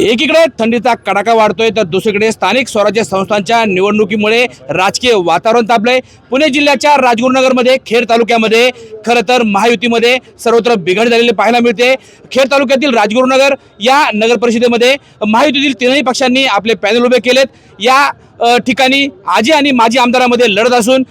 एकीकडे थंडीचा कडाका वाढतोय तर दुसरीकडे स्थानिक स्वराज्य संस्थांच्या निवडणुकीमुळे राजकीय वातावरण तापलंय. पुणे जिल्ह्याच्या राजगुरुनगरमध्ये खेड तालुक्यामध्ये खरं तर महायुतीमध्ये सर्वत्र बिघड झालेली पाहायला मिळते. खेड तालुक्यातील राजगुरुनगर या नगर परिषदेमध्ये महायुतीतील तीनही पक्षांनी आपले पॅनल उभे केलेत. या ठिकाणी आजी आणि माजी आमदारामध्ये लढत असून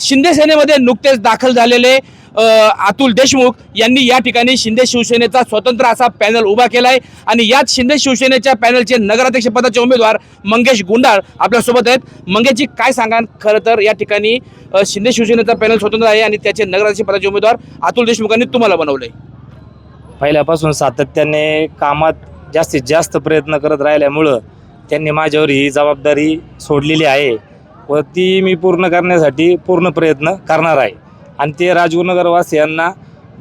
शिंदे सेनेमध्ये नुकतेच दाखल झालेले अतुल देशमुख यांनी या ठिकाणी शिंदे शिवसेनेचा स्वतंत्र असा पॅनल उभा केला आहे आणि यात शिंदे शिवसेनेच्या पॅनलचे नगराध्यक्ष पदाचे उमेदवार मंगेश गुंडाळ आपल्यासोबत आहेत. मंगेशजी काय सांगा खरं तर या ठिकाणी शिंदे शिवसेनेचा पॅनल स्वतंत्र आहे आणि त्याचे नगराध्यक्ष पदाचे उमेदवार अतुल देशमुखांनी तुम्हाला बनवलंय. पहिल्यापासून सातत्याने कामात जास्तीत जास्त प्रयत्न करत राहिल्यामुळं त्यांनी माझ्यावर ही जबाबदारी सोडलेली आहे व ती मी पूर्ण करण्यासाठी पूर्ण प्रयत्न करणार आहे. आणि ते राजगुरुनगरवासियांना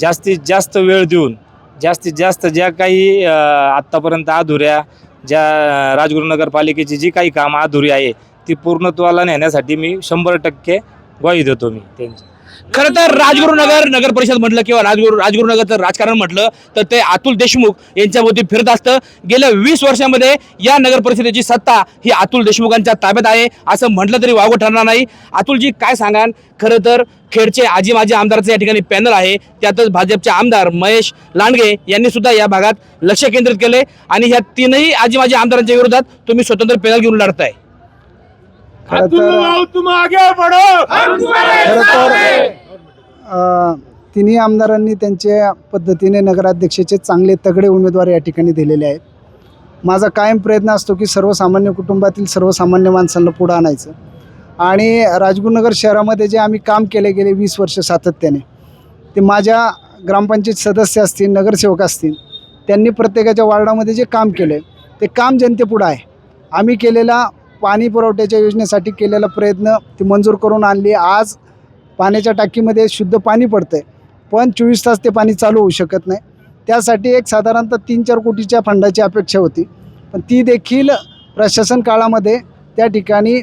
जास्तीत जास्त वेळ देऊन जास्तीत जास्त ज्या काही आत्तापर्यंत अधुऱ्या ज्या राजगुरुनगर पालिकेची जी काही कामं अधुरी आहे ती पूर्णत्वाला नेण्यासाठी मी शंभर टक्के ग्वाही देतो मी त्यांची. खरं तर राजगुरुनगर नगर परिषद म्हटलं किंवा राजगुरु राजगुरुनगरचं राजकारण म्हटलं तर ते अतुल देशमुख यांच्यावरती फिरत असतं. गेल्या वीस वर्षामध्ये या नगर परिषदेची सत्ता ही अतुल देशमुखांच्या ताब्यात आहे असं म्हटलं तरी वावगं ठरणार नाही. अतुलजी काय सांगाल? खरं तर खेडचे आजी माजी आमदाराचं या ठिकाणी पॅनल आहे. त्यातच भाजपचे आमदार महेश लांडगे यांनी सुद्धा या भागात लक्ष केंद्रित केले आणि ह्या तीनही आजी माजी आमदारांच्या विरोधात तुम्ही स्वतंत्र पॅनल घेऊन लढताय. खरं तर तिन्ही आमदारांनी त्यांच्या पद्धतीने नगराध्यक्षाचे चांगले तगडे उमेदवार या ठिकाणी दिलेले आहेत. माझा कायम प्रयत्न असतो की सर्वसामान्य कुटुंबातील सर्वसामान्य माणसांना पुढं आणायचं. आणि राजगुरुनगर शहरामध्ये जे आम्ही काम केले गेले वीस वर्ष सातत्याने ते माझ्या ग्रामपंचायत सदस्य असतील नगरसेवक असतील त्यांनी प्रत्येकाच्या वार्डामध्ये जे काम केलं ते काम जनतेपुढं आहे. आम्ही केलेला पाणी पुरवठ्याच्या योजनेसाठी केलेला प्रयत्न ती मंजूर करून आणली. आज पाण्याच्या टाकीमध्ये शुद्ध पाणी पडतं आहे पण चोवीस तास ते पाणी चालू होऊ शकत नाही. त्यासाठी एक साधारणतः तीन चार कोटीच्या फंडाची अपेक्षा होती. पण ती देखील प्रशासन काळामध्ये त्या ठिकाणी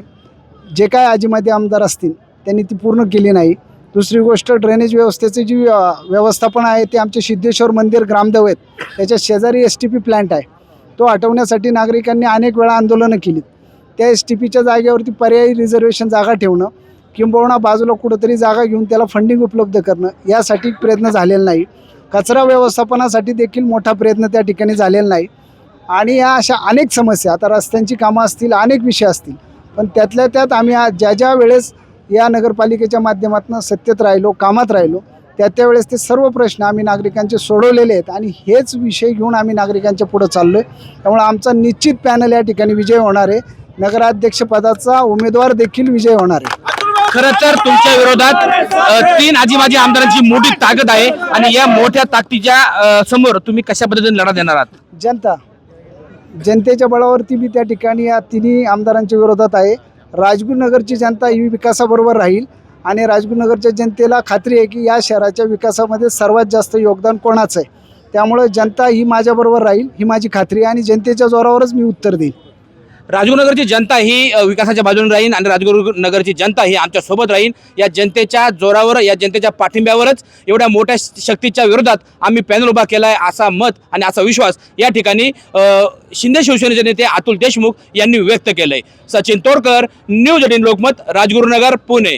जे काय आजीमाती आमदार असतील त्यांनी ती पूर्ण केली नाही. दुसरी गोष्ट ड्रेनेज व्यवस्थेची जी व्यवस्थापन आहे ते आमचे सिद्धेश्वर मंदिर ग्रामदेव आहेत. त्याच्या शेजारी एस टी पी प्लॅन्ट आहे. तो हटवण्यासाठी नागरिकांनी अनेक वेळा आंदोलनं केली त्या एस टी पीच्या जागेवरती पर्यायी रिझर्वेशन जागा ठेवणं किंबहुना बाजूला कुठंतरी जागा घेऊन त्याला फंडिंग उपलब्ध करणं यासाठी प्रयत्न झालेला नाही. कचरा व्यवस्थापनासाठी देखील मोठा प्रयत्न त्या ठिकाणी झालेला नाही. आणि या अशा अनेक समस्या आता रस्त्यांची कामं असतील अनेक विषय असतील पण त्यातल्या त्यात आम्ही आज ज्या ज्या वेळेस या नगरपालिकेच्या माध्यमातून सत्तेत राहिलो कामात राहिलो त्या त्यावेळेस ते सर्व प्रश्न आम्ही नागरिकांचे सोडवलेले आहेत आणि हेच विषय घेऊन आम्ही नागरिकांच्या पुढं चाललो आहे त्यामुळे आमचा निश्चित पॅनल या ठिकाणी विजय होणार आहे. नगराध्यक्षपदाचा उमेदवार देखील विजय होणार आहे. खरं तर तुमच्या विरोधात तीन आजी माजी आमदारांची मोठी ताकद आहे आणि या मोठ्या ताकदीच्या समोर तुम्ही कशा पद्धतीने लढा देणार आहात? जनता जनतेच्या बळावरती मी त्या ठिकाणी या तिन्ही आमदारांच्या विरोधात आहे. राजगुरुनगरची जनता ही विकासाबरोबर राहील आणि राजगुरुनगरच्या जनतेला खात्री आहे की या शहराच्या विकासामध्ये सर्वात जास्त योगदान कोणाचं आहे. त्यामुळे जनता ही माझ्याबरोबर राहील ही माझी खात्री आहे आणि जनतेच्या जोरावरच मी उत्तर देईन. राजगुरुनगरची जनता ही विकासाच्या बाजूने राहील आणि राजगुरुनगरची जनता ही आमच्यासोबत राहील या जनतेच्या जोरावर या जनतेच्या पाठिंब्यावरच एवढ्या मोठ्या श- शक्तीच्या विरोधात आम्ही पॅनल उभा केला आहे असा मत आणि असा विश्वास या ठिकाणी शिंदे शिवसेनेचे नेते अतुल देशमुख यांनी व्यक्त केलंय. Sachin Todkar news eighteen Lokmat Rajgurunagar Pune.